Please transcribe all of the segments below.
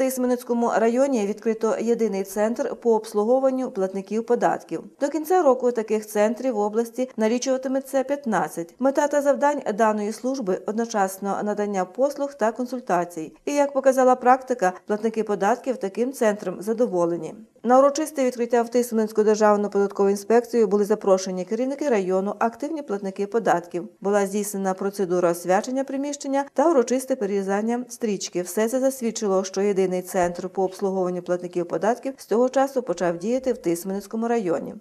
Тисменецькому районі відкрито єдиний центр по обслуговуванню платників податків. До кінця року таких центрів в області налічуватиметься 15. Мета та завдань даної служби одночасно надання послуг та консультацій. І як показала практика, платники податків таким центром задоволені. На урочисте відкриття в Тисменську державну податкову інспекцію були запрошені керівники району, активні платники податків. Була здійснена процедура освячення приміщення та урочисте перерізання стрічки. Все це засвідчило, що єдиний центр по обслуговуванню платників податків з того часу почав діяти в Тисменському районі.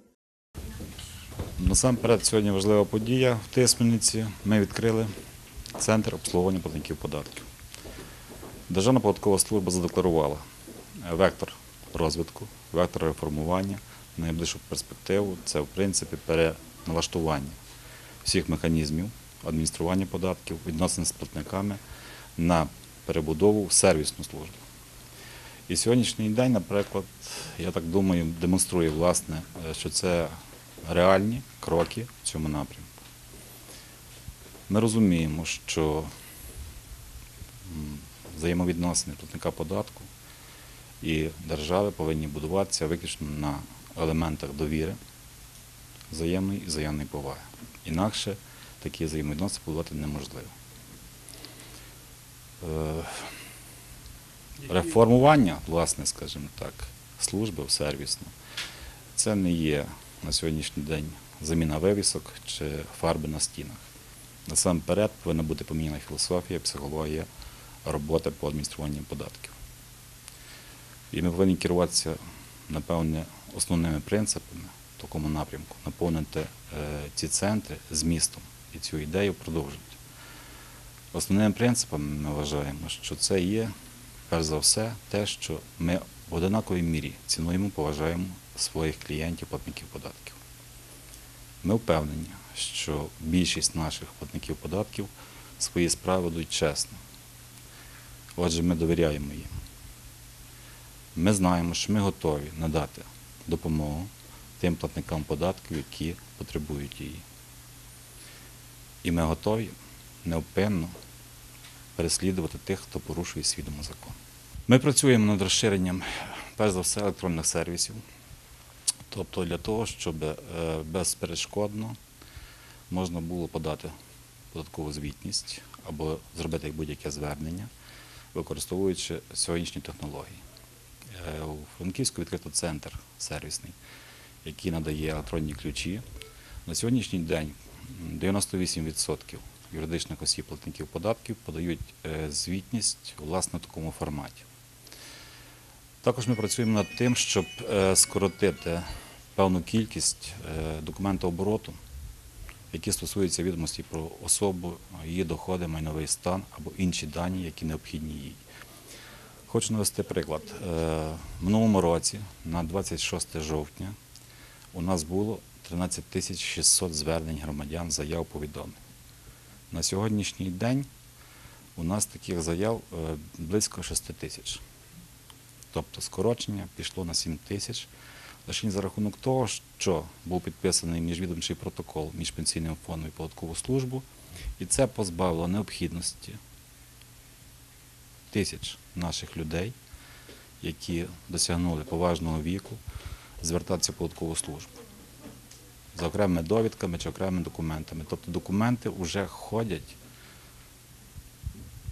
Насамперед, сьогодні важлива подія в Тисмениці. Ми відкрили центр обслуговування платників податків. Державна податкова служба задекларувала вектор розвитку, вектор реформування найближчу перспективу. Це, в принципі, переналаштування всіх механізмів адміністрування податків, відносин з платниками на перебудову в сервісну службу. І сьогоднішній день, наприклад, я так думаю, демонструє власне, е, що це реальні кроки в цьому напрямку. Ми розуміємо, що взаємовідносини платника податку і держави повинні будуватися виключно на елементах довіри, взаємної і взаємної поваги. Інакше такі взаємовідносини будувати неможливо. Реформування, власне, скажімо так, служби в сервісну, це не є на сьогоднішній день заміна вивісок чи фарби на стінах. Насамперед повинна бути поміняна філософія, психологія роботи по адмініструванню податків. І ми повинні керуватися, напевне, основними принципами в такому напрямку, наповнити е, ці центри змістом і цю ідею продовжувати. Основними принципами ми вважаємо, що це є, перш за все, те, що ми в однаковій мірі цінуємо, поважаємо своїх клієнтів, платників податків. Ми впевнені, що більшість наших платників податків свої справи ведуть чесно. Отже, ми довіряємо їм. Ми знаємо, що ми готові надати допомогу тим платникам податків, які потребують її. І ми готові невпинно переслідувати тих, хто порушує свідомо закон. Ми працюємо над розширенням, перш за все, електронних сервісів, тобто для того, щоб е, безперешкодно можна було подати податкову звітність або зробити будь-яке звернення, використовуючи сьогоднішні технології. Е, У Франківську відкрито центр сервісний, який надає електронні ключі. На сьогоднішній день 98% юридичних осіб платників податків подають е, звітність власне в такому форматі. Також ми працюємо над тим, щоб е, скоротити певну кількість е, документообороту, які стосуються відомості про особу, її доходи, майновий стан або інші дані, які необхідні їй. Хочу навести приклад. Е, В минулому році, на 26 жовтня, у нас було 13 тисяч 600 звернень громадян, заяв повідомлень. На сьогоднішній день у нас таких заяв близько 6 тисяч. Тобто скорочення пішло на 7 тисяч. Лише за рахунок того, що був підписаний міжвідомчий протокол між пенсійним фондом і податкову службу, і це позбавило необхідності тисяч наших людей, які досягнули поважного віку, звертатися в податкову службу за окремими довідками чи окремими документами. Тобто документи вже ходять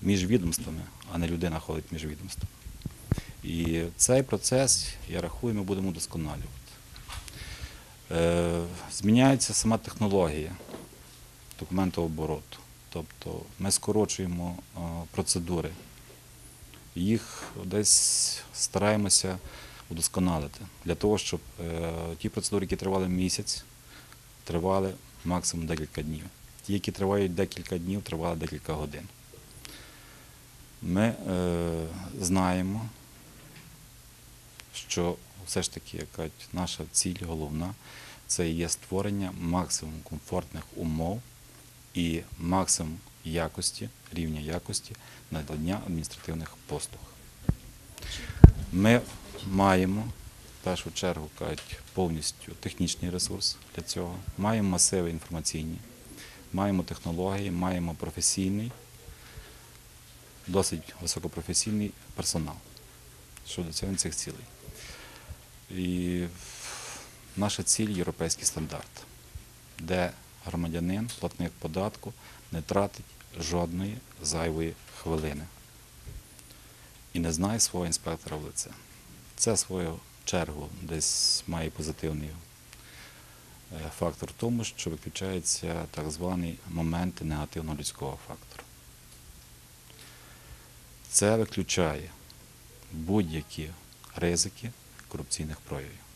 між відомствами, а не людина ходить між відомствами. І цей процес, я рахую, ми будемо удосконалювати. Е, Зміняється сама технологія документообороту. Тобто ми скорочуємо е, процедури. Їх десь стараємося удосконалити для того, щоб е, ті процедури, які тривали місяць, тривали максимум декілька днів. Ті, які тривають декілька днів, тривали декілька годин. Ми е, знаємо, що все ж таки наша ціль головна це є створення максимум комфортних умов і максимум якості, рівня якості надання адміністративних послуг. Ми маємо в першу чергу повністю технічний ресурс для цього, маємо масиви інформаційні, маємо технології, маємо професійний, досить високопрофесійний персонал. щодо досягнення цих цілей. І наша ціль європейський стандарт, де громадянин, платник податку не тратить жодної зайвої хвилини і не знає свого інспектора в лице. Це, свою чергу, десь має позитивний е, фактор в тому, що виключаються так звані моменти негативного людського фактору. Це виключає будь-які ризики корупційних проявів.